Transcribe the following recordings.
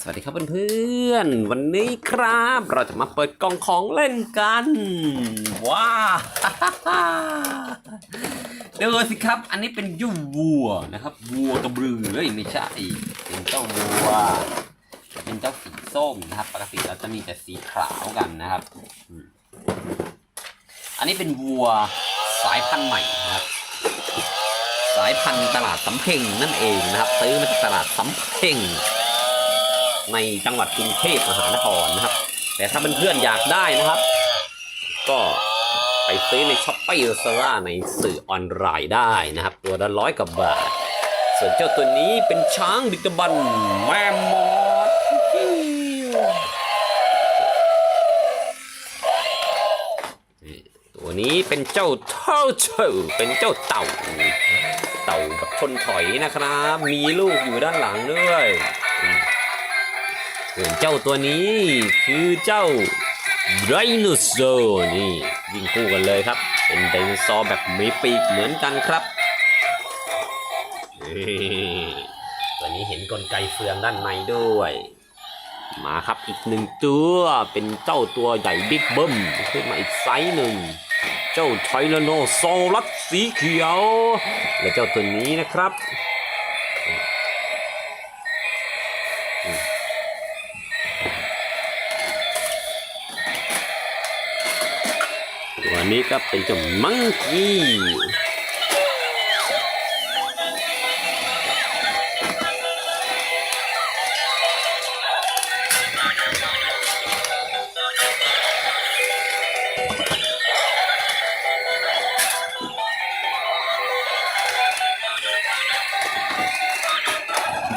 สวัสดีครับเพื่อนๆ วันนี้ครับ เราจะมาเปิดกล่องของเล่นกัน ว้าเดี๋ยวสิครับ อันนี้เป็นยุวัวนะครับวัวกระบือเฮ้ยไม่ใช่เป็นเจ้าวัวเป็นเจ้าสีส้มนะครับ ปกติเราจะมีแต่สีขาวกันนะครับ อันนี้เป็นวัวสายพันธุ์ใหม่นะครับสายพันธุ์ตลาดสำเพ็งนั่นเองนะครับ ซื้อมาจากตลาดสำเพ็ง ในจังหวัดกรุงเทพมหานครนะครับ แต่ถ้าเพื่อนๆอยากได้นะครับ ก็ไปซื้อในช้อปปี้ลาซาด้าในสื่อออนไลน์ได้นะครับ ตัวละร้อยกว่าบาท ส่วนเจ้าตัวนี้เป็นช้างดึกดำบรรแม่มอสตัวนี้เป็นเจ้าเท่าเฉาเป็นเจ้าเต่า เต่าแบบชนถอยนะครับ มีลูกอยู่ด้านหลังด้วย ส่วนเจ้าตัวนี้คือเจ้าไดโนเสาร์นี่วิ่งคู่กันเลยครับ เป็นไดโนเสาร์แบบมีปีกเหมือนกันครับตัวนี้เห็นกลไกเฟืองด้านในด้วย มาครับอีกหนึ่งตัวเป็นเจ้าตัวใหญ่บิ๊กเบิ้มขึ้นมาอีกไซส์หนึ่งเจ้าไทแรโนซอรัสสีเขียว และเจ้าตัวนี้นะครับ วนี้ก็เป็นเจ้ามังกี้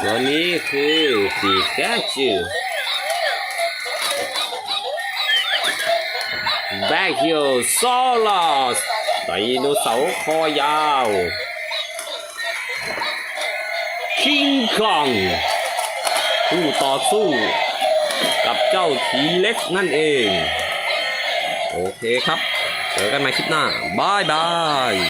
ตัวนี้คือปีกาจู แบคฮิโอซอลัสไดโนเสาร์คอยาวคิงคองผู้ต่อสู้กับเจ้าทีเล็กนั่นเอง โอเคครับ เจอกันใหม่คลิปหน้า บายบาย